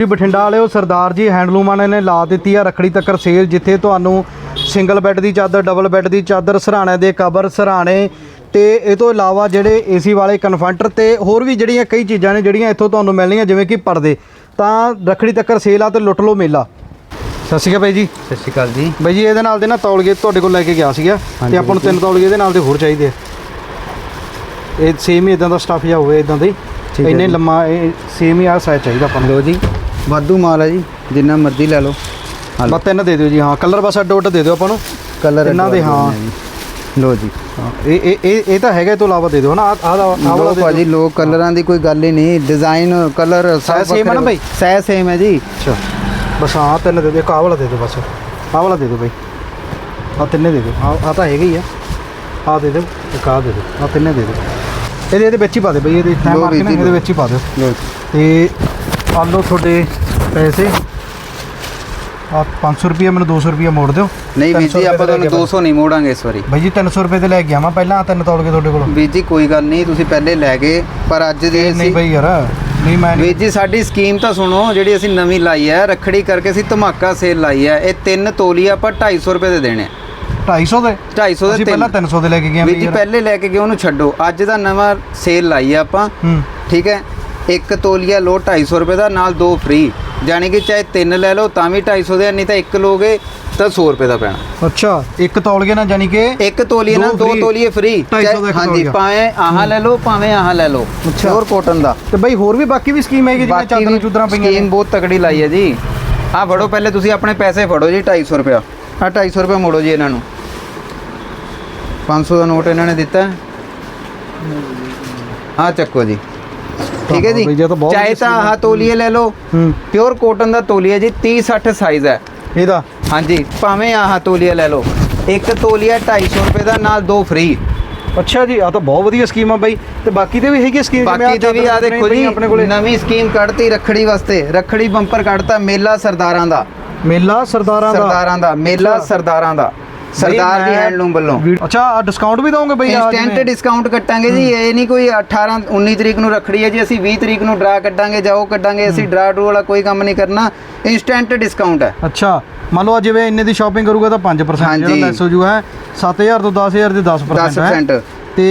ਜੀ ਬਠਿੰਡਾ ਵਾਲਿਓ ਸਰਦਾਰ ਜੀ ਹੈਂਡਲੂਮਾਂ ਨੇ ਲਾ ਦਿੱਤੀ ਆ ਰਖੜੀ ਤੱਕਰ ਸੇਲ ਜਿੱਥੇ ਤੁਹਾਨੂੰ ਸਿੰਗਲ ਬੈੱਡ ਦੀ ਚਾਦਰ ਡਬਲ ਬੈੱਡ ਦੀ ਚਾਦਰ ਸਰਾਣੇ ਦੇ ਕਵਰ ਸਰਾਣੇ ਤੇ ਇਹ ਤੋਂ ਇਲਾਵਾ ਜਿਹੜੇ ਏਸੀ ਵਾਲੇ ਕਨਫਰਟਰ ਤੇ ਹੋਰ ਵੀ ਜਿਹੜੀਆਂ ਕਈ ਚੀਜ਼ਾਂ ਨੇ ਜਿਹੜੀਆਂ ਇੱਥੋਂ ਤੁਹਾਨੂੰ ਮਿਲਣੀਆਂ ਜਿਵੇਂ ਕਿ ਪਰਦੇ। ਤਾਂ ਰਖੜੀ ਤੱਕਰ ਸੇਲ ਆ ਤੇ ਲੁੱਟ ਲਓ ਮੇਲਾ। ਸਤਿ ਸ਼੍ਰੀ ਅਕਾਲ ਬਾਈ ਜੀ। ਸਤਿ ਸ਼੍ਰੀ ਅਕਾਲ ਜੀ। ਬਾਈ ਜੀ ਇਹਦੇ ਨਾਲ ਦੇ ਨਾ ਤੌਲੀਏ ਤੁਹਾਡੇ ਕੋਲ ਲੈ ਕੇ ਗਿਆ ਸੀਗਾ ਤੇ ਆਪਾਂ ਨੂੰ ਤਿੰਨ ਤੌਲੀਏ ਇਹਦੇ ਨਾਲ ਦੇ ਹੋਰ ਚਾਹੀਦੇ ਆ। ਇਹ ਸੇਮ ਹੀ ਇਦਾਂ ਦਾ ਸਟੱਫ ਜਾਂ ਹੋਵੇ ਇਦਾਂ ਦੇ। ਇੰਨੇ। ਲੰਮਾ ਇਹ ਸੇਮ ਹੀ ਆ ਸਾਈਜ਼ ਚਾਹੀਦਾ ਆਪਾਂ ਨੂੰ। ਲੋ ਜੀ। ਵਾਧੂ ਮਾਲ ਹੈ ਜੀ ਜਿੰਨਾ ਮਰਜ਼ੀ ਲੈ ਲਓ। ਬਸ ਤਿੰਨ ਦੇ ਦਿਓ ਜੀ ਹਾਂ। ਕਲਰ ਬਸ ਅੱਡੋ ਅੱਡ ਦੇ ਦਿਓ ਆਪਾਂ ਨੂੰ। ਕਲਰ ਇਹਨਾਂ ਦੇ ਹਾਂ। ਲੋ ਜੀ। ਹਾਂ, ਇਹ ਇਹ ਇਹ ਇਹ ਤਾਂ ਹੈਗਾ ਇਹ ਤੋਂ ਇਲਾਵਾ ਦੇ ਦਿਓ ਨਾ ਆਹ ਆਹ ਵਾਲਾ ਦੇ ਭਾਜੀ ਲੋ ਕਲਰਾਂ ਦੀ ਕੋਈ ਗੱਲ ਹੀ ਨਹੀਂ। ਡਿਜ਼ਾਈਨ ਕਲਰ Size same ਹੈ ਨਾ ਬਾਈ? ਸਾਈਜ਼ ਸੇਮ ਹੈ ਜੀ। ਅੱਛਾ। ਬਸ ਹਾਂ ਤਿੰਨ ਦੇ ਦਿਓ। ਆਹ ਵਾਲਾ ਦੇ ਦਿਓ ਬਸ। ਆਹ ਵਾਲਾ ਦੇ ਦਿਓ ਬਾਈ। ਆਹ ਤਿੰਨੇ ਦੇ ਦਿਓ। ਆਹ ਆਹ ਤਾਂ ਹੈਗਾ ਹੀ ਆ। ਆਹ ਦੇ ਦਿਓ ਇੱਕ ਆਹ ਦੇ ਦਿਓ। ਆਹ ਤਿੰਨੇ ਦੇ ਦਿਓ। ਇਹਦੇ ਇਹਦੇ ਵਿੱਚ ਹੀ ਪਾ ਦੇ ਬਈ ਇਹਦੇ ਟਾਈਮ ਮਾਰ ਕੇ ਇਹਦੇ ਵਿੱਚ ਹੀ ਪਾ ਦਿਓ। ਤੇ ਆ ਲਓ ਤੁਹਾਡੇ ਪੈਸੇ। ਆ 500 ਰੁਪਏ ਮੈਨੂੰ 200 ਰੁਪਏ ਮੋੜ ਦਿਓ। ਨਹੀਂ ਵੀਰ 300 ਜੀ ਆਪਾਂ ਤੁਹਾਨੂੰ 200 ਨਹੀਂ ਮੋੜਾਂਗੇ ਇਸ ਵਾਰੀ। ਬਾਈ ਜੀ 300 ਰੁਪਏ ਤੇ ਲੈ ਕੇ ਆਵਾਂ ਪਹਿਲਾਂ ਤਿੰਨ ਤੋੜ ਕੇ ਤੁਹਾਡੇ ਕੋਲੋਂ। ਵੀਰ ਜੀ ਕੋਈ ਗੱਲ ਨਹੀਂ ਤੁਸੀਂ ਪਹਿਲੇ ਲੈ ਗਏ ਪਰ ਅੱਜ ਦੀ ਨਹੀਂ ਬਈ ਯਾਰ ਨਹੀਂ ਮੈਂ ਵੀਰ ਜੀ ਸਾਡੀ ਸਕੀਮ ਤਾਂ ਸੁਣੋ ਜਿਹੜੀ ਅਸੀਂ ਨਵੀਂ ਲਾਈ ਹੈ ਰੱਖੜੀ ਕਰਕੇ ਅਸੀਂ ਧਮਾਕਾ ਸੇਲ ਲਾਈ ਹੈ ਇਹ ਤਿੰਨ ਤੋਲੀਏ ਆਪਾਂ 250 ਰੁਪਏ ਦੇ ਦੇਣੇ ਆ। 250 ਦੇ? 250 ਦੇ ਪਹਿਲਾਂ 300 ਦੇ ਲੈ ਕੇ ਗਏ ਵੀਰ ਜੀ। ਪਹਿਲੇ ਲੈ ਕੇ ਗਏ ਉਹਨੂੰ ਛੱਡੋ ਅੱਜ ਦਾ ਨਵਾਂ ਸੇਲ ਲਾਈ ਆ ਆਪਾਂ। ਹੂੰ। ਠੀਕ ਹੈ? ਇੱਕ ਤੋਲੀਆ ਲੋ 250 ਰੁਪਏ ਦਾ ਨਾਲ ਦੋ ਫ੍ਰੀ ਯਾਨੀ ਕਿ ਚਾਹੇ ਤਿੰਨ ਲੈ ਲਓ ਤਾਂ ਵੀ 250 ਦੇ ਆ, ਨਹੀਂ ਤਾਂ ਇੱਕ ਲੋਗੇ ਤਾਂ 100 ਰੁਪਏ ਦਾ ਪੈਣਾ। ਅੱਛਾ ਇੱਕ ਤੋਲ ਕੇ ਨਾ ਜਾਨੀ ਕਿ ਇੱਕ ਤੋਲੀਏ ਨਾਲ ਦੋ ਦੋ free, ਤੋਲੀਏ ਫ੍ਰੀ 250 ਦਾ ਇੱਕ ਹਾਂਜੀ ਤੋਲੀਆ। ਭਾਵੇਂ ਆਹ ਲੈ ਲਓ ਭਾਵੇਂ ਆਹ ਲੈ ਲਓ ਅੱਛਾ। ਪਿਓਰ ਕੋਟਨ ਦਾ। ਤੇ ਬਈ ਹੋਰ ਵੀ ਬਾਕੀ ਵੀ ਸਕੀਮ ਹੈਗੀ ਜਿਵੇਂ ਚਾਦਰਾਂ ਚੁਦਰਾਂ ਪਈਆਂ ਸਕੀਮ ਨੇ ਬਹੁਤ ਤਕੜੀ ਲਾਈ ਹੈ ਜੀ। ਆਹ ਫੜੋ ਪਹਿਲੇ ਤੁਸੀਂ ਆਪਣੇ ਪੈਸੇ ਫੜੋ ਜੀ 250 ਰੁਪਇਆ। ਆਹ 250 ਰੁਪਏ ਮੋੜੋ ਜੀ ਇਹਨਾਂ ਨੂੰ। 500 ਦਾ ਨੋਟ ਇਹਨਾਂ ਨੇ ਦਿੱਤਾ। ਆਹ ਚੱਕੋ ਜੀ। ਠੀਕ ਹੈ ਜੀ? ਚਾਹੇ ਤਾਂ ਆਹ ਤੋਲੀਏ ਲੈ ਲਓ। ਪਿਓਰ ਕੋਟਨ ਦਾ ਤੋਲੀਆ ਜੀ 30 60 ਸਾਈਜ਼ ਹੈ। ਇਹਦਾ? ਹਾਂਜੀ ਭਾਵੇਂ ਆਹ ਤੋਲੀਆ ਲੈ ਲਓ। ਇੱਕ ਤੋਲੀਆ 250 ਰੁਪਏ ਦਾ ਨਾਲ ਦੋ ਫ੍ਰੀ ਅੱਛਾ ਜੀ ਆ ਤਾਂ ਬਹੁਤ ਵਧੀਆ ਸਕੀਮ ਆ ਬਾਈ। ਤੇ ਬਾਕੀ ਤੇ ਵੀ ਹੈਗੀ ਸਕੀਮ ਬਾਕੀ ਤੇ ਵੀ ਆ ਦੇਖੋ ਜੀ ਨਵੀਂ ਸਕੀਮ ਕੱਢਤੀ ਰੱਖੜੀ ਵਾਸਤੇ। ਰੱਖੜੀ ਬੰਪਰ ਕੱਢਤਾ ਮੇਲਾ ਸਰਦਾਰਾਂ ਦਾ। ਮੇਲਾ ਸਰਦਾਰਾਂ ਦਾ? ਸਰਦਾਰਾਂ ਦਾ ਮੇਲਾ। ਸਰਦਾਰਾਂ ਦਾ। ਸਰਦਾਰ ਦੀ ਮੈਂ- ਹੈਂਡਲੂਮ ਵੱਲੋਂ। ਅੱਛਾ ਡਿਸਕਾਊਂਟ ਵੀ ਦੋਗੇ ਬਈ ਆ ਇਨਸਟੈਂਟ ਜਿਵੇਂ? ਡਿਸਕਾਊਂਟ ਕੱਟਾਂਗੇ ਜੀ ਇਹ ਨਹੀਂ ਕੋਈ 18 19 ਤਰੀਕ ਨੂੰ ਰੱਖੜੀ ਹੈ ਜੀ ਅਸੀਂ 20 ਤਰੀਕ ਨੂੰ ਡਰਾ ਕੱਢਾਂਗੇ ਜਾਂ ਉਹ ਕੱਢਾਂਗੇ ਅਸੀਂ ਡਰਾ ਡਰੂ ਵਾਲਾ ਕੋਈ ਕੰਮ ਨਹੀਂ ਕਰਨਾ ਇਨਸਟੈਂਟ ਡਿਸਕਾਊਂਟ ਹੈ। ਅੱਛਾ ਮੰਨ ਲਓ ਜਿਵੇਂ ਇੰਨੇ ਦੀ ਸ਼ਾਪਿੰਗ ਕਰੂਗਾ ਤਾਂ 5% ਜਿਹੜਾ। ਲੈਸ ਹੋ ਜੂਗਾ 7000 ਤੋਂ 10000 ਦੇ 10% ਹੈ। 10% ਤੇ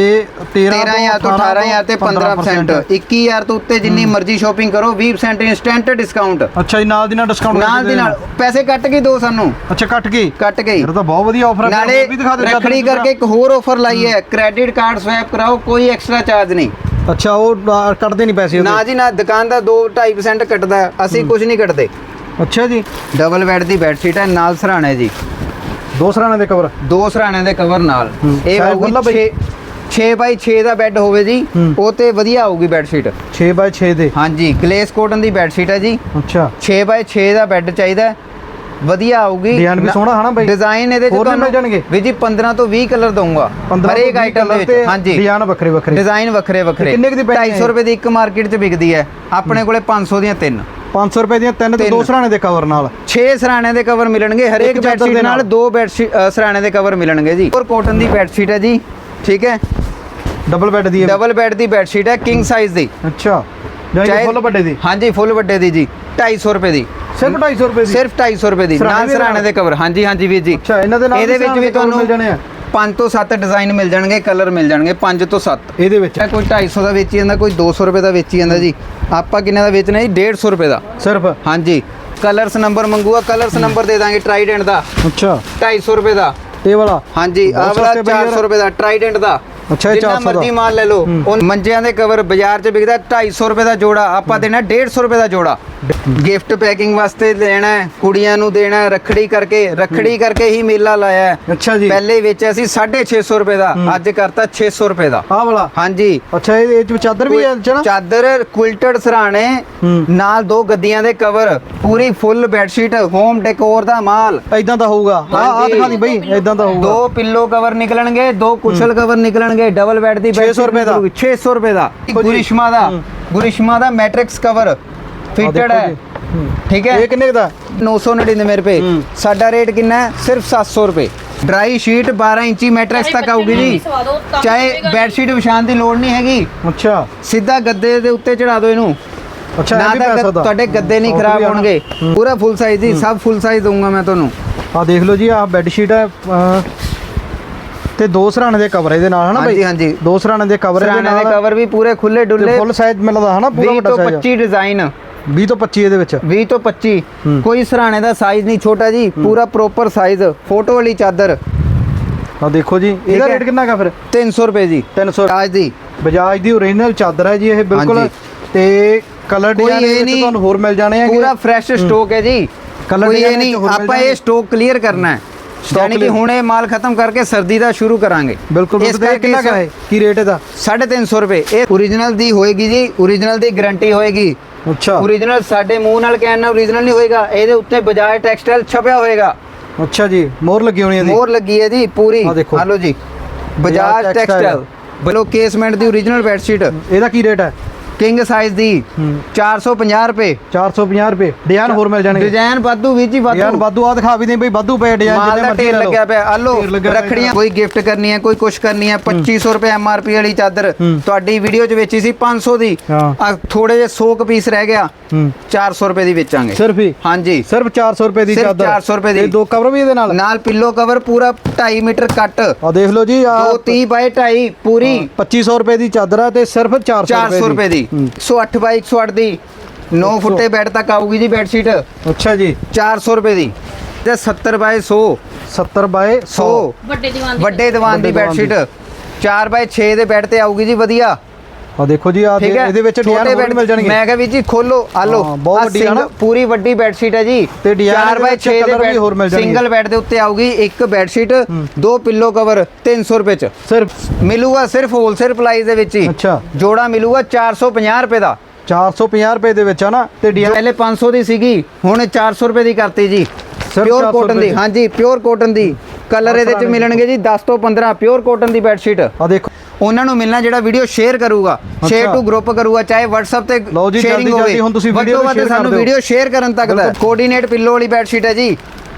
13 13000 ਤੋਂ 18000 ਤੇ 15% 21000 ਤੋਂ ਉੱਤੇ ਜਿੰਨੀ ਮਰਜ਼ੀ ਸ਼ਾਪਿੰਗ ਕਰੋ 20% ਇਨਸਟੈਂਟ ਡਿਸਕਾਊਂਟ ਅੱਛਾ ਜੀ ਨਾਲ ਦੀ ਨਾਲ ਡਿਸਕਾਊਂਟ ਨਾਲ ਦੀ ਨਾਲ। ਪੈਸੇ ਕੱਟ ਕੇ ਦੋ ਸਾਨੂੰ। ਅੱਛਾ ਕੱਟ ਕੇ? ਕੱਟ ਕੇ। ਇਹ ਤਾਂ ਬਹੁਤ ਵਧੀਆ ਆਫਰ ਹੈ ਨਾਲੇ ਰੱਖੜੀ। ਕਰਕੇ ਇੱਕ ਹੋਰ ਆਫਰ ਲਾਈ ਹੈ। ਕ੍ਰੈਡਿਟ ਕਾਰਡ ਸਵੈਪ ਕਰਾਓ ਕੋਈ ਐਕਸਟਰਾ ਚਾਰਜ ਨਹੀਂ। ਅੱਛਾ ਉਹ ਕੱਟਦੇ ਨਹੀਂ ਪੈਸੇ ਨਾ ਜੀ ਨਾ ਦੁਕਾਨ ਦਾ 2.5% ਕੱਟਦਾ ਅਸੀਂ ਕੁਝ ਨਹੀਂ ਕੱਟਦੇ। ਅੱਛਾ ਜੀ। ਡਬਲ ਬੈੱਡ ਦੀ ਬੈੱਡ ਸ਼ੀਟ ਹੈ ਨਾਲ ਸਰਾਣੇ ਜੀ। ਦੋ ਸਰਾਣੇ ਦੇ ਕਵਰ ਦੋ ਸਰਾਣੇ ਦੇ ਕਵਰ ਨਾਲ। ਇਹ ਹੋਊਗੀ? 6 6 ਬਾਈ 6 ਦਾ ਬੈੱਡ ਹੋਵੇ ਜੀ। ਉਹ ਤੇ ਵਧੀਆ ਆਊਗੀ ਬੈੱਡ ਸ਼ੀਟ 6 ਬਾਈ 6 ਦੇ? ਹਾਂਜੀ ਗਲੇਸ ਕੋਟਨ ਦੀ ਬੈੱਡ ਸ਼ੀਟ ਹੈ ਜੀ। ਅੱਛਾ। 6 ਬਾਈ 6 ਦਾ ਬੈੱਡ ਚਾਹੀਦਾ। ਵਧੀਆ ਆਊਗੀ। Design ਵੀ ਸੋਹਣਾ ਹਨਾ ਬਾਈ? ਡਿਜ਼ਾਈਨ ਇਹਦੇ ਚ ਮਿਲ ਜਾਣਗੇ? ਵੀ ਜੀ 15 ਤੋਂ 20 ਕਲਰ ਦਊਂਗਾ। 15 ਹਰੇਕ ਤੋਂ 20 ਆਈਟਮ ਦੇ ਵਿੱਚ। ਹਾਂਜੀ। ਡਿਜ਼ਾਈਨ ਵੱਖਰੇ ਵੱਖਰੇ। ਡਿਜ਼ਾਈਨ ਵੱਖਰੇ ਵੱਖਰੇ। ਕਿੰਨੇ ਦੀ ਪੈਣੀ ਹੈ 250 ਰੁਪਏ ਦੀ ਇੱਕ ਮਾਰਕੀਟ 'ਚ ਵਿਕਦੀ ਹੈ। ਆਪਣੇ ਕੋਲੇ 500 ਦੀਆਂ ਤਿੰਨ। 500 ਰੁਪਏ ਦੀਆਂ ਤਿੰਨ ਤੇ। ਦੋ ਸਰਾਣੇ ਦੇ ਕਵਰ ਨਾਲ? 6 ਸਰਾਣੇ ਦੇ ਕਵਰ ਮਿਲਣਗੇ। ਹਰੇਕ ਬੈੱਡ ਸ਼ੀਟ ਦੇ ਨਾਲ। ਦੋ ਬੈੱਡ ਸਰਾਣੇ ਦੇ ਕਵਰ ਮਿਲਣਗੇ ਜੀ। ਔਰ ਕੋਟਨ ਦੀ ਬੈੱਡ ਸ਼ੀਟ ਹੈ ਜੀ। ਠੀਕ ਹੈ? ਡਬਲ ਬੈੱਡ ਦੀ ਹੈ। ਡਬਲ ਬੈੱਡ ਦੀ ਬੈੱਡ ਸ਼ੀਟ ਹੈ ਕਿੰਗ ਸਾਈਜ਼ ਦੀ। ਅੱਛਾ। ਜਾਈ ਚਾਹੇ- ਫੁੱਲ ਵੱਡੇ ਦੀ? ਹਾਂਜੀ ਫੁੱਲ ਵੱਡੇ ਦੀ ਜੀ। 250 ਰੁਪਏ ਦੀ। ਸਿਰਫ 250 ਰੁਪਏ ਦੀ? ਸਿਰਫ 250 ਰੁਪਏ ਦੀ। ਨਾਲ ਸਰਾਣੇ? ਦੇ ਕਵਰ ਹਾਂਜੀ ਹਾਂਜੀ ਵੀਰ ਜੀ। ਅੱਛਾ ਇਹਨਾਂ ਦੇ ਨਾਲ ਇਹਦੇ ਵਿੱਚ ਵੀ ਤੁਹਾਨੂੰ ਮਿਲ ਜਾਣੇ ਆ? 5 ਤੋਂ 7 ਡਿਜ਼ਾਈਨ ਮਿਲ ਜਾਣਗੇ ਕਲਰ ਮਿਲ ਜਾਣਗੇ 5 ਤੋਂ 7 ਇਹਦੇ ਵਿੱਚ? ਕੋਈ 250 ਦਾ ਵੇਚੀ ਜਾਂਦਾ ਕੋਈ 200 ਰੁਪਏ ਦਾ ਵੇਚੀ ਜਾਂਦਾ ਜੀ। ਆਪਾਂ ਕਿੰਨੇ ਦਾ ਵੇਚਣਾ ਜੀ? 150 ਰੁਪਏ ਦਾ। ਸਿਰਫ? ਹਾਂਜੀ। ਕਲਰਸ ਨੰਬਰ ਮੰਗੂਗਾ ਕਲਰਸ ਨੰਬਰ ਦੇ ਦਾਂਗੇ ਟਰਾਈਡੈਂਟ ਦਾ। ਅੱਛਾ। 250 ਰੁਪਏ ਦਾ। ਇਹ ਵਾਲਾ ਹਾਂਜੀ ਆਹ ਵਾਲਾ ਸਸਤੇ ਬਈ ਯਾਰ। 400 ਰੁਪਏ ਦਾ ਟਰਾਈਡੈਂਟ ਦਾ ਅੱਛਾ, ਇਹ ਜਿੰਨਾ 400 ਦਾ। ਮਰਜ਼ੀ ਮਾਲ ਲੈ ਲਓ। ਉਹ ਮੰਜਿਆਂ ਦੇ ਕਵਰ ਬਾਜ਼ਾਰ 'ਚ ਵਿਕਦਾ 250 ਰੁਪਏ ਦਾ ਜੋੜਾ। ਆਪਾਂ ਦੇਣਾ 150 ਰੁਪਏ ਦਾ ਜੋੜਾ। ਗਿਫਟ ਪੈਕਿੰਗ ਵਾਸਤੇ ਦੇਣਾ ਹੈ ਕੁੜੀਆਂ ਨੂੰ ਦੇਣਾ ਹੈ, ਰੱਖੜੀ ਕਰਕੇ ਰੱਖੜੀ ਕਰਕੇ ਹੀ ਮੇਲਾ ਲਾਇਆ ਹੈ। ਅੱਛਾ ਜੀ। ਪਹਿਲੇ ਵੇਚਿਆ ਸੀ 650 ਰੁਪਏ ਦਾ ਹੂੰ। ਅੱਜ ਕਰਤਾ 600 ਰੁਪਏ ਦਾ। ਆਹ ਵਾਲਾ? ਹਾਂਜੀ। ਅੱਛਾ ਇਹ ਇਹ ਚ ਚਾਦਰ ਵੀ ਹੈ ਚ ਨਾ? ਚਾਦਰ ਕੁਇਲਟਡ ਸਰਾਣੇ ਹੂੰ। ਨਾਲ ਨਾਲ ਦੋ ਗੱਦੀਆਂ ਦੇ ਕਵਰ ਪੂਰੀ ਫੁੱਲ ਬੈੱਡਸ਼ੀਟ ਹੋਮ ਡੈਕੋਰ ਦਾ ਮਾਲ। ਇਦਾਂ ਦਾ ਹੋਊਗਾ। ਆ ਆ ਹਾਂਜੀ। ਦਿਖਾ ਦੀ ਬਈ ਇਦਾਂ ਦਾ ਹੋਊਗਾ। ਦੋ ਪਿੱਲੋ ਕਵਰ ਨਿਕਲਣਗੇ ਦੋ ਕੁਸ਼ਲ ਕਵਰ ਨਿਕਲਣਗੇ ਡਬਲ ਬੈੱਡ ਦੀ 600 ਰੁਪਏ ਦਾ। 600 ਰੁਪਏ ਦਾ। ਗੁਰਿਸ਼ਮਾ ਦਾ। ਗੁਰਿਸ਼ਮਾ ਦਾ ਮੈਟ੍ਰਿਕਸ ਕਵਰ ਫਿਟਡ ਹੈ। ਠੀਕ ਹੈ? ਇਹ ਕਿੰਨੇ ਦਾ? 999 ਰੁਪਏ। ਸਾਡਾ ਰੇਟ ਕਿੰਨਾ ਹੈ? ਸਿਰਫ 700 ਰੁਪਏ। ਡਰਾਈ ਸ਼ੀਟ 12 ਇੰਚੀ ਮੈਟ੍ਰਿਕਸ ਤੱਕ ਆਊਗੀ ਜੀ। ਚਾਹੇ ਬੈੱਡ ਸ਼ੀਟ ਵਿਛਾਉਣ ਦੀ ਲੋੜ ਨਹੀਂ ਹੈਗੀ। ਅੱਛਾ। ਸਿੱਧਾ ਗੱਦੇ ਦੇ ਉੱਤੇ ਚੜਾ ਦਿਓ ਇਹਨੂੰ। ਅੱਛਾ, ਨਾ ਤਾਂ। ਤੁਹਾਡੇ ਗੱਦੇ ਨਹੀਂ ਖਰਾਬ ਆ। ਹੋਣਗੇ। ਪੂਰਾ ਫੁੱਲ ਸਾਈਜ਼ ਜੀ ਸਭ ਫੁੱਲ ਸਾਈਜ਼ ਦਊਂਗਾ ਮੈਂ ਤੁਹਾਨੂੰ। ਆ ਦੇਖ ਲਓ ਜੀ ਆਹ ਬੈੱਡ ਸ਼ੀਟ ਹੈ ਤੇ ਦੋ ਸਰਾਣੇ ਦੇ ਕਵਰ ਇਹਦੇ ਨਾਲ ਹਨਾ ਹਾਂਜੀ, ਬਾਈ? ਹਾਂਜੀ। ਦੋ ਸਰਾਣੇ ਦੇ ਕਵਰ ਇਹਦੇ ਸਰਾਣੇ ਦੇ ਨਾਲ। ਕਵਰ ਵੀ ਪੂਰੇ ਖੁੱਲੇ ਡੁੱਲੇ ਫੁੱਲ ਸਾਈਜ਼ ਮਿਲਦਾ ਹਨਾ ਪੂਰਾ 20 ਵੱਡਾ ਤੋਂ ਸਾਈਜ਼ 25 ਡਿਜ਼ਾਈਨ 20 ਤੋਂ 25 ਇਹਦੇ ਵਿੱਚ? 20 ਤੋਂ 25 ਹੂੰ। ਕੋਈ ਸਰਾਣੇ ਦਾ ਸਾਈਜ਼ ਨਹੀਂ ਛੋਟਾ ਜੀ ਪੂਰਾ ਪ੍ਰੋਪਰ ਸਾਈਜ਼ ਫੋਟੋ ਵਾਲੀ ਚਾਦਰ। ਆ ਦੇਖੋ ਜੀ ਇਹਦਾ। ਰੇਟ ਕਿੰਨਾ ਹੈਗਾ ਫਿਰ? 300 ਰੁਪਏ ਜੀ 300 ਅੱਜ ਦੀ। ਬਜਾਜ ਦੀ ਓਰੀਜਨਲ ਚਾਦਰ ਹੈ ਜੀ ਇਹ ਬਿਲਕੁਲ। ਹਾਂਜੀ। ਤੇ ਕਲਰ ਡਿਜ਼ਾਈਨ ਇਹ ਵਿੱਚ ਤੁਹਾਨੂੰ ਹੋਰ ਮਿਲ ਜਾਣੇ ਹੈਗੇ। ਪੂਰਾ ਫਰੈਸ਼ ਸਟਾਕ ਹੈ ਜੀ। Design ਇਹ ਨਹੀਂ। ਆਪਾਂ। ਇਹ ਸਟਾਕ ਕਲੀਅਰ ਕਰਨਾ ਹੈ। ਯਾਨੀ ਕਿ। ਹੁਣ ਇਹ ਮਾਲ ਖਤਮ ਕਰਕੇ ਸਰਦੀ ਦਾ ਸ਼ੁਰੂ ਕਰਾਂਗੇ। ਬਿਲਕੁਲ ਇਸ ਕਰਕੇ ਕਿੰਨਾ ਕਾ ਹੈ? ਕੀ ਰੇਟ ਇਹਦਾ? 350 ਰੁਪਏ। ਇਹ ਓਰੀਜਨਲ ਦੀ ਹੋਏਗੀ ਜੀ ਓਰੀਜਨਲ ਦੀ ਗਾਰੰਟੀ ਹੋਏਗੀ। ਅੱਛਾ। ਓਰੀਜਨਲ ਸਾਡੇ ਮੂੰਹ ਨਾਲ ਕਹਿਣ ਨਾਲ ਓਰੀਜਨਲ ਨਹੀਂ ਹੋਏਗਾ। ਇਹਦੇ ਉੱਤੇ ਬਜਾਜ ਟੈਕਸਟਾਈਲ ਛਪਿਆ ਹੋਏਗਾ। ਅੱਛਾ ਜੀ ਮੋਹਰ ਲੱਗੀ ਹੋਣੀ ਇਹਦੀ? ਮੋਹਰ ਲੱਗੀ ਹੈ ਜੀ ਪੂਰੀ। ਦੇਖੋ। ਲਓ ਜੀ। ਬਜਾਜ। ਟੈਕਸਟਾਈਲ ਬਲੋ ਕੇਸਮੈਂਟ ਦੀ ਓਰੀਜਨਲ ਬੈੱਡ ਸ਼ੀਟ ਇਹਦਾ ਕੀ ਰੇਟ ਹੈ? ਕਿੰਗ ਸਾਈਜ਼ ਦੀ ਹੂੰ। 450 ਰੁਪਏ। 450 ਰੁਪਏ। ਡਿਜ਼ਾਈਨ ਹੋਰ ਮਿਲ ਜਾਣਗੇ। ਡਿਜ਼ਾਈਨ ਵਾਧੂ ਵੀ ਜੀ ਡਿਜ਼ਾਈਨ ਵਾਧੂ ਵਾਧੂ ਆ ਦਿਖਾ ਵੀ ਦੇ ਬਈ ਵਾਧੂ ਪਏ ਡਿਜ਼ਾਈਨ ਜਿੰਨੇ ਮਰਜ਼ੀ ਲੈ ਲੱਗਿਆ ਪਿਆ। ਆ ਲੋ ਢੇਰ ਲੱਗਿਆ ਪਿਆ ਰੱਖੜੀਆਂ ਕੋਈ ਗਿਫਟ ਕਰਨੀ ਹੈ ਕੋਈ ਕੁਛ ਕਰਨੀ ਹੈ। 2500 ਰੁਪਏ ਐਮਆਰਪੀ ਵਾਲੀ ਚਾਦਰ। ਤੁਹਾਡੀ ਵੀਡੀਓ 'ਚ ਵੇਚੀ ਸੀ 500 ਦੀ। ਆ ਥੋੜੇ ਜਿਹੇ 100 ਕੁ ਪੀਸ ਰਹਿ ਗਿਆ। ਹੂੰ। 400 ਰੁਪਏ ਦੀ ਵੇਚਾਂਗੇ। ਸਿਰਫ ਹੀ? ਹਾਂਜੀ। ਸਿਰਫ 400 ਰੁਪਏ ਦੀ ਚਾਦਰ। 400 ਰੁਪਏ ਦੀ। ਇਹ ਦੋ ਕਵਰ ਵੀ ਇਹਦੇ ਨਾਲ? ਨਾਲ ਪਿੱਲੋ ਕਵਰ ਪੂਰਾ 2.5 ਮੀਟਰ ਕੱਟ। ਆ ਦੇਖ ਲਓ ਜੀ ਆ 230 ਬਾਈ 2.5 ਪੂਰੀ। 2500 ਰੁਪਏ ਦੀ ਚਾਦਰ ਹੈ ਤੇ ਸਿਰਫ 400 400 ਰੁਪਏ ਦੀ। 108 ਬਾਈ 108 ਦੀ। 9 ਫੁੱਟੇ ਬੈੱਡ ਤੱਕ ਆਊਗੀ ਜੀ ਬੈੱਡ ਸ਼ੀਟ ਅੱਛਾ ਜੀ। 400 ਰੁਪਏ ਦੀ। ਤੇ 70 ਬਾਈ 100 70 ਬਾਏ 100 100 ਵੱਡੇ ਦੀਵਾਨ ਦੀ ਵੱਡੇ ਦੀਵਾਨ ਦੀ ਵੱਡੇ ਬੈੱਡ ਸ਼ੀਟ 4 ਬਾਈ 6 ਦੇ ਬੈੱਡ ਤੇ ਆਊਗੀ ਜੀ ਵਧੀਆ। ਆ ਦੇਖੋ ਜੀ ਆ ਹੈ। ਇਹਦੇ ਵਿੱਚ ਡਿਜ਼ਾਈਨ ਹੋਰ ਮਿਲ ਜਾਣਗੇ। ਮੈਂ ਕਿਹਾ ਵੀ ਜੀ ਖੋਲੋ ਆ ਲੋ ਹਾਂ, ਬਹੁਤ ਵੱਡੀ ਆ ਨਾ। ਪੂਰੀ ਵੱਡੀ ਬੈੱਡ ਸ਼ੀਟ ਹੈ ਜੀ। ਤੇ design 4 ਇਹਦੇ ਬਾਈ ਵਿੱਚ 6 ਦੇ ਵੀ ਹੋਰ ਮਿਲ ਜਾਣਗੇ। ਸਿੰਗਲ ਬੈੱਡ ਦੇ ਉੱਤੇ ਆਊਗੀ ਇੱਕ ਬੈੱਡ ਸ਼ੀਟ ਦੋ ਪਿੱਲੋ ਕਵਰ 300 ਰੁਪਏ ਚ। ਸਿਰਫ ਮਿਲੂਗਾ ਸਿਰਫ ਹੋਲਸੇਲ ਪ੍ਰਾਈਸ ਦੇ ਵਿੱਚ ਹੀ। ਅੱਛਾ। ਜੋੜਾ ਮਿਲੂਗਾ 450 ਰੁਪਏ ਦਾ। 450 ਰੁਪਏ ਦੇ ਵਿੱਚ ਆ ਨਾ ਤੇ ਡਿਜ਼ਾਈਨ ਪਹਿਲੇ 500 ਦੀ ਸੀਗੀ ਹੁਣ 400 ਰੁਪਏ ਦੀ ਕਰਤੀ ਜੀ। ਪਿਓਰ 400 ਕੋਟਨ ਦੀ। ਹਾਂਜੀ ਪਿਓਰ ਕੋਟਨ ਦੀ। ਕਲਰ ਇਹਦੇ ਚ ਮਿਲਣਗੇ ਜੀ 10 ਤੋਂ 15 ਪਿਓਰ ਕੋਟਨ ਦੀ ਬੈੱਡ ਸ਼ੀਟ ਆ ਦੇਖੋ ਉਹਨਾਂ ਨੂੰ ਮਿਲਣਾ ਜਿਹੜਾ ਵੀਡੀਓ ਸ਼ੇਅਰ ਕਰੂਗਾ ਸ਼ੇਅਰ। ਟੂ ਗਰੁੱਪ ਕਰੂਗਾ ਚਾਹੇ WhatsApp ਤੇ ਜਲਦੀ- ਹੋਵੇ। ਹੁਣ ਤੁਸੀਂ share ਕਰ ਸਾਨੂੰ। ਵੀਡੀਓ ਸ਼ੇਅਰ ਕਰਨ ਤੱਕ ਦਾ। ਕੋਆਰਡੀਨੇਟ ਪਿੱਲੋ ਵਾਲੀ ਬੈੱਡ ਸ਼ੀਟ ਹੈ ਜੀ।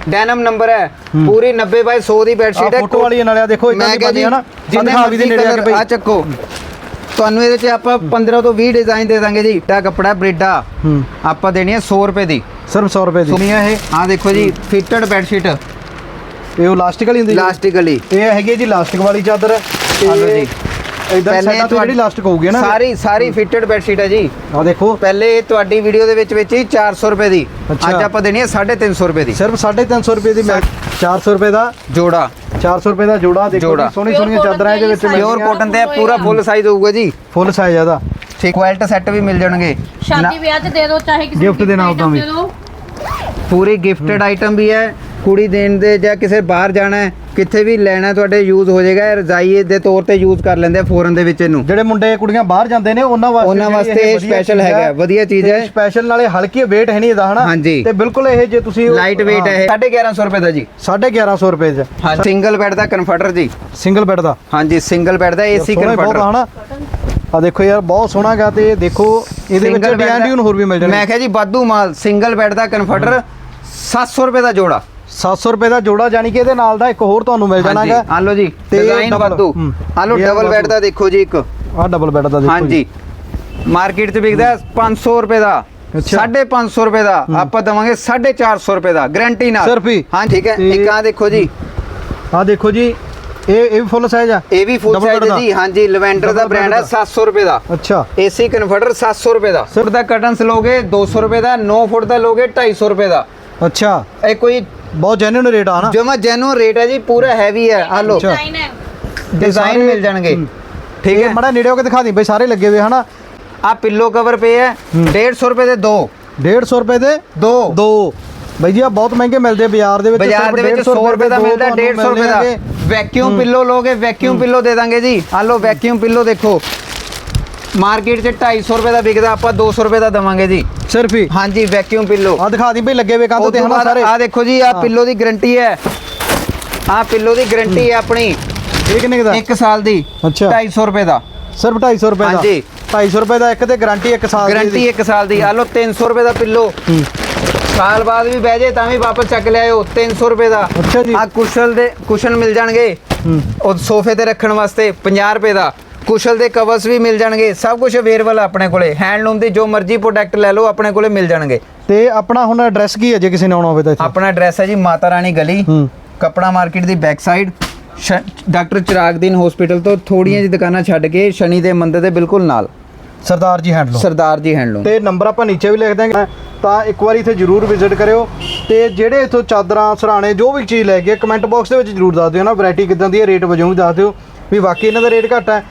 ਡੈਨਮ ਨੰਬਰ ਹੈ। ਪੂਰੀ 90 ਬਾਈ 100 ਦੀ ਬੈੱਡ ਸ਼ੀਟ ਆ ਹੈ। ਫੋਟੋ ਵਾਲੀ ਨਾਲੇ ਆ ਦੇਖੋ ਇਦਾਂ ਦੀ ਬਣੀ ਹੈ ਨਾ। ਜਿੰਨੇ ਦਿਖਾ ਵੀ ਦੇ ਨੇੜੇ ਆ ਕੇ ਆ ਬਈ। ਚੱਕੋ। ਤੁਹਾਨੂੰ ਇਹਦੇ ਚ ਆਪਾਂ 15 ਤੋਂ 20 ਡਿਜ਼ਾਈਨ ਦੇ ਦਾਂਗੇ ਜੀ। ਟਾ ਕੱਪੜਾ ਬ੍ਰਿਡਾ। ਹੂੰ। ਆਪਾਂ ਦੇਣੀ ਹੈ 100 ਰੁਪਏ ਦੀ। ਸਿਰਫ 100 ਰੁਪਏ ਦੀ। ਸੁਣੀਆ ਇਹ? ਆ ਦੇਖੋ ਜੀ ਫਿਟਡ ਬੈੱਡ ਸ਼ੀਟ ਇਹ ਉਹ ਲਾਸਟਿਕ ਵਾਲੀ ਹੁੰਦੀ ਜੀ? ਲਾਸਟਿਕ ਵਾਲੀ। ਇਹ ਹੈਗੀ ਹੈ ਜੀ ਲਾਸਟਿਕ ਵਾਲੀ ਚਾਦਰ। ਆ ਲਓ ਜੀ। ਇਦਾਂ ਸਾਈਡਾਂ ਤੋਂ ਜਿਹੜੀ ਲਾਸਟਿਕ ਹੋਊਗੀ ਨਾ। ਸਾਰੀ ਸਾਰੀ ਫਿਟਡ ਬੈੱਡ ਸ਼ੀਟ ਹੈ ਜੀ। ਆ ਦੇਖੋ। ਪਹਿਲੇ ਇਹ ਤੁਹਾਡੀ ਵੀਡੀਓ ਦੇ ਵਿੱਚ ਵਿੱਚ ਹੀ 400 ਰੁਪਏ ਦੀ। ਅੱਜ ਆਪਾਂ ਦੇਣੀ ਹੈ 350 ਰੁਪਏ ਦੀ। ਸਿਰਫ 350 ਰੁਪਏ ਦੀ ਮੈਂ 400 ਰੁਪਏ ਦਾ? ਜੋੜਾ। 400 ਰੁਪਏ ਦਾ ਜੋੜਾ। ਦੇਖੋ। ਜੀ ਸੋਹਣੀ Pure ਸੋਹਣੀਆਂ cotton ਚਾਦਰਾਂ ਇਹਦੇ ਵਿੱਚ ਪਿਓਰ ਕੋਟਨ ਤੇ ਪੂਰਾ ਫੁੱਲ ਸਾਈਜ਼ ਹੋਊਗਾ ਜੀ। ਫੁੱਲ ਸਾਈਜ਼ ਇਹਦਾ। ਠੀਕ ਕੁਆਲਟ ਸੈੱਟ ਵੀ ਮਿਲ ਜਾਣਗੇ। ਸ਼ਾਦੀ ਵਿਆਹ 'ਚ ਦੇ ਦਿਓ ਚਾਹੇ ਕਿਸੇ Gift ਦੇ ਨਾਲ ਤਾਂ ਵੀ। ਪੂਰੀ ਗਿਫਟਡ ਆਈਟਮ ਵੀ ਹੈ। ਕੁੜੀ ਦੇਣ ਦੇ ਜਾਂ ਕਿਸੇ ਬਾਹਰ ਜਾਣਾ ਹੈ ਕਿੱਥੇ ਵੀ ਲੈਣਾ ਤੁਹਾਡੇ ਯੂਜ਼ ਹੋ ਜਾਏਗਾ ਇਹ ਰਜ਼ਾਈ ਦੇ ਤੌਰ ਤੇ ਯੂਜ਼ ਕਰ ਲੈਂਦੇ ਆ ਫੋਰਨ ਦੇ ਵਿੱਚ ਇਹਨੂੰ। ਜਿਹੜੇ ਮੁੰਡੇ ਕੁੜੀਆਂ ਬਾਹਰ ਜਾਂਦੇ ਨੇ ਉਹਨਾਂ ਵਾਸਤੇ ਉਹਨਾਂ ਵਾਸਤੇ ਇਹ special ਹੈਗਾ, ਵਧੀਆ ਚੀਜ਼ ਹੈ। ਸਪੈਸ਼ਲ ਨਾਲੇ ਹਲਕੀ weight ਹੈ ਨਹੀਂ ਇਹਦਾ ਹਨਾ? ਹਾਂਜੀ। ਤੇ ਬਿਲਕੁਲ ਇਹ ਜੇ ਤੁਸੀਂ ਲਾਈਟ weight ਹੈ ਇਹ। 1150 ਰੁਪਏ ਦਾ ਜੀ। 1150 ਰੁਪਏ ਚ। ਸਿੰਗਲ ਬੈੱਡ ਦਾ ਕਨਫਰਟਰ ਜੀ। ਸਿੰਗਲ ਬੈੱਡ ਦਾ। ਹਾਂਜੀ ਸਿੰਗਲ ਬੈੱਡ ਦਾ ਏਸੀ ਸੋਹਣਾ ਹੀ ਬਹੁਤ ਆ ਕਨਫਰਟਰ ਹਨਾ? ਆ ਦੇਖੋ ਯਾਰ ਬਹੁਤ ਸੋਹਣਾ ਗਾ ਤੇ ਦੇਖੋ ਇਹਦੇ ਵਿੱਚ Single bed ਡਿਜ਼ਾਈਨ ਦਾ- ਡਿਊਨ ਹੋਰ ਵੀ ਮਿਲ ਮੈਂ ਜਾਣਗੇ ਕਿਹਾ ਜੀ ਵਾਧੂ ਮਾਲ। ਸਿੰਗਲ ਬੈੱਡ ਦਾ ਕਨਫਰਟਰ 700 ਰੁਪਏ ਦਾ ਜੋੜਾ। 700 ਰੁਪਏ ਦਾ ਜੋੜਾ ਜਾਨੀ ਕਿ ਇਹਦੇ ਨਾਲ ਦਾ ਇੱਕ ਹੋਰ ਤੁਹਾਨੂੰ ਮਿਲ ਜਾਣਾਗਾ। ਆ ਲਓ ਜੀ ਤੇ ਡਿਜ਼ਾਈਨ ਵਾਧੂ। ਆ ਲਓ ਡਬਲ ਬੈੱਡ। ਦਾ ਦੇਖੋ ਜੀ ਇੱਕ। ਆ ਡਬਲ ਬੈੱਡ ਦਾ ਦੇਖੋ ਹਾਂਜੀ। ਮਾਰਕੀਟ 'ਚ ਵਿਕਦਾ ਹੈ 500 ਰੁਪਏ ਦਾ। ਅੱਛਾ। 550 ਰੁਪਏ ਦਾ। ਆਪਾਂ ਦਵਾਂਗੇ 450 ਰੁਪਏ ਦਾ ਗਾਰੰਟੀ ਨਾਲ। ਸਿਰਫ ਹੀ? ਹਾਂ ਠੀਕ ਹੈ। ਇੱਕ ਆ ਦੇਖੋ ਜੀ। ਆ ਦੇਖੋ ਜੀ ਇਹ ਇਹ ਵੀ ਫੁੱਲ ਸਾਈਜ਼ ਆ। ਇਹ ਵੀ ਫੁੱਲ ਸਾਈਜ਼। ਜੀ ਹਾਂਜੀ ਲਵੈਂਡਰ ਦਾ ਬ੍ਰਾਂਡ ਹੈ ਦਾ। 700 ਰੁਪਏ ਦਾ। ਅੱਛਾ। ਏਸੀ ਕਨਵਰਟਰ 700 ਰੁਪਏ ਦਾ। ਫੁੱਟ ਦਾ ਕਰਟਨਸ ਲੋਗੇ 200 ਰੁਪਏ ਦਾ 9 ਫੁੱਟ ਦਾ ਲੋਗੇ 250 ਰੁਪਏ ਦਾ। ਅੱਛਾ। ਇਹ ਕੋਈ ਬਹੁਤ ਜੈਨੂਨ ਰੇਟ ਆ ਨਾ। ਜਮਾ ਜੈਨੂਨ ਰੇਟ ਹੈ ਜੀ ਪੂਰਾ ਹੈਵੀ ਹੈ ਆ ਅੱਛਾ। ਡਿਜ਼ਾਈਨ ਹੈ ਡਿਜ਼ਾਈਨ ਮਿਲ ਜਾਣਗੇ। ਠੀਕ ਹੈ? ਮੜਾ ਨੇੜੇ ਹੋ ਕੇ ਦਿਖਾ ਦੀ ਬਈ ਸਾਰੇ ਲੱਗੇ ਹੋਏ ਹਨਾ? ਆ ਪਿੱਲੋ ਕਵਰ ਪਏ ਹੈ। 150 ਰੁਪਏ ਦੇ ਦੋ। 150 ਰੁਪਏ ਦੇ ਦੋ। ਦੋ। ਬਈ ਜੀ ਆ ਬਹੁਤ ਮਹਿੰਗੇ ਮਿਲਦੇ ਬਾਜ਼ਾਰ ਦੇ ਵਿੱਚ। ਬਾਜ਼ਾਰ ਦੇ ਵਿੱਚ 100 ਰੁਪਏ ਦਾ ਮਿਲਦਾ ਤੁਹਾਨੂੰ 150 ਰੁਪਏ ਦਾ। ਵੈਕਿਊਮ ਪਿੱਲੋ ਲੋਗੇ ਵੈਕਿਊਮ ਪਿੱਲੋ ਦੇ ਦਾਂਗੇ ਜੀ। ਆ ਲਓ ਵੈਕਿਊਮ ਪਿੱਲੋ ਦੇਖੋ। ਮਾਰਕੀਟ 'ਚ 250 ਰੁਪਏ ਦਾ ਵਿਕਦਾ ਆਪਾਂ 200 ਰੁਪਏ ਦਾ ਦਵਾਂਗੇ ਜੀ। ਸਿਰਫ ਹੀ? ਹਾਂਜੀ ਵੈਕਿਊਮ ਪਿੱਲੋ ਆ ਦਿਖਾ ਦੀ ਬਈ ਲੱਗੇ ਹੋਏ ਕੰਧ ਤੇ ਹਨਾ ਸਾਰੇ? ਆ ਦੇਖੋ ਜੀ ਆ। ਪਿੱਲੋ ਦੀ ਗਾਰੰਟੀ ਹੈ। ਆ ਪਿੱਲੋ ਦੀ ਗਾਰੰਟੀ ਹੈ ਆਪਣੀ। ਇਹ ਕਿੰਨੇ ਦਾ? 1 ਸਾਲ ਦੀ। ਅੱਛਾ। 250 ਰੁਪਏ ਦਾ। ਸਿਰਫ 250 ਰੁਪਏ ਦਾ? ਹਾਂਜੀ। 250 ਰੁਪਏ ਦਾ ਇੱਕ ਤੇ ਗਾਰੰਟੀ ਇੱਕ ਸਾਲ ਦੀ ਗਾਰੰਟੀ 1 ਸਾਲ ਦੀ। ਆ ਲਓ 300 ਰੁਪਏ ਦਾ ਪਿੱਲੋ। ਸਾਲ ਬਾਅਦ ਵੀ ਬਹਿ ਜੇ ਤਾਂ ਵੀ ਵਾਪਸ ਚੱਕ ਲਿਆਇਓ। 300 ਰੁਪਏ ਦਾ। ਅੱਛਾ ਜੀ। ਆ ਕੁਸ਼ਨ ਦੇ ਕੁਸ਼ਨ ਮਿਲ ਜਾਣਗੇ। ਉਹ ਸੋਫੇ ਤੇ ਰੱਖਣ ਵਾਸਤੇ 50 ਰੁਪਏ ਦਾ। ਕੁਸ਼ਲ ਦੇ ਕਵਰਸ ਵੀ ਮਿਲ ਜਾਣਗੇ ਸਭ ਕੁਝ ਅਵੇਲੇਬਲ ਆਪਣੇ ਕੋਲੇ। ਹੈਂਡਲੂਮ ਦੀ ਜੋ ਮਰਜ਼ੀ ਪ੍ਰੋਡਕਟ ਲੈ ਲਓ ਆਪਣੇ ਕੋਲੇ ਮਿਲ ਜਾਣਗੇ। ਤੇ ਆਪਣਾ ਹੁਣ ਐਡਰੈਸ ਕੀ ਹੈ ਜੇ ਕਿਸੇ ਨੇ ਆਉਣਾ ਹੋਵੇ ਤਾਂ ਇੱਥੇ? ਆਪਣਾ ਐਡਰੈਸ ਹੈ ਜੀ ਮਾਤਾ ਰਾਣੀ ਗਲੀ ਕਪੜਾ ਮਾਰਕੀਟ ਦੀ back side doctor Chiragdin hospital ਤੋਂ ਥੋੜੀਆਂ ਜਿਹੀ ਦੁਕਾਨਾਂ ਛੱਡ ਕੇ ਸ਼ਨੀ ਦੇ ਮੰਦਿਰ ਦੇ ਬਿਲਕੁਲ ਨਾਲ। ਸਰਦਾਰ ਜੀ ਹੈਂਡਲੂਮ ਸਰਦਾਰ ਜੀ ਹੈਂਡਲੂਮ ਤੇ ਨੰਬਰ ਆਪਾਂ ਨੀਚੇ ਵੀ ਲਿਖ ਦਾਂਗੇ ਤਾਂ ਇੱਕ ਵਾਰੀ ਇੱਥੇ ਜਰੂਰ ਵਿਜ਼ਿਟ ਕਰਿਓ। ਤੇ ਜਿਹੜੇ ਇੱਥੋਂ ਚਾਦਰਾਂ ਸਰਾਣੇ ਜੋ ਵੀ ਚੀਜ਼ ਲੈ ਕੇ ਕਮੈਂਟ ਬਾਕਸ ਦੇ ਵਿੱਚ ਜਰੂਰ ਦੱਸ ਦਿਓ ਨਾ ਵੈਰਾਈਟੀ ਕਿਦਾਂ ਦੀ ਹੈ ਰੇਟ ਵਜੋਂ ਵੀ ਦੱਸ ਦਿਓ। ਵੀ ਵਾਕਈ ਇਹਨਾਂ ਦਾ ਰੇਟ ਘੱਟ ਹੈ।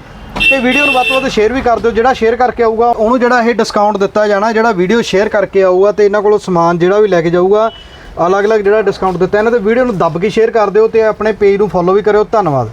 ਤੇ ਵੀਡੀਓ ਨੂੰ ਵੱਧ ਤੋਂ ਵੱਧ ਸ਼ੇਅਰ ਵੀ ਕਰ ਦਿਓ। ਜਿਹੜਾ ਸ਼ੇਅਰ ਕਰਕੇ ਆਊਗਾ, ਉਹਨੂੰ ਜਿਹੜਾ ਇਹ ਡਿਸਕਾਊਂਟ ਦਿੱਤਾ ਜਾਣਾ, ਜਿਹੜਾ ਵੀਡੀਓ ਸ਼ੇਅਰ ਕਰਕੇ ਆਊਗਾ ਤੇ ਇਹਨਾਂ ਕੋਲੋਂ ਸਮਾਨ ਜਿਹੜਾ ਵੀ ਲੈ ਕੇ ਜਾਊਗਾ, ਅਲੱਗ-ਅਲੱਗ ਜਿਹੜਾ ਡਿਸਕਾਊਂਟ ਦਿੱਤਾ। ਇਹਨਾਂ ਤੇ ਵੀਡੀਓ ਨੂੰ ਦੱਬ ਕੇ ਸ਼ੇਅਰ ਕਰ ਦਿਓ ਤੇ ਆਪਣੇ ਪੇਜ ਨੂੰ ਫੋਲੋ ਵੀ ਕਰਿਓ। ਧੰਨਵਾਦ।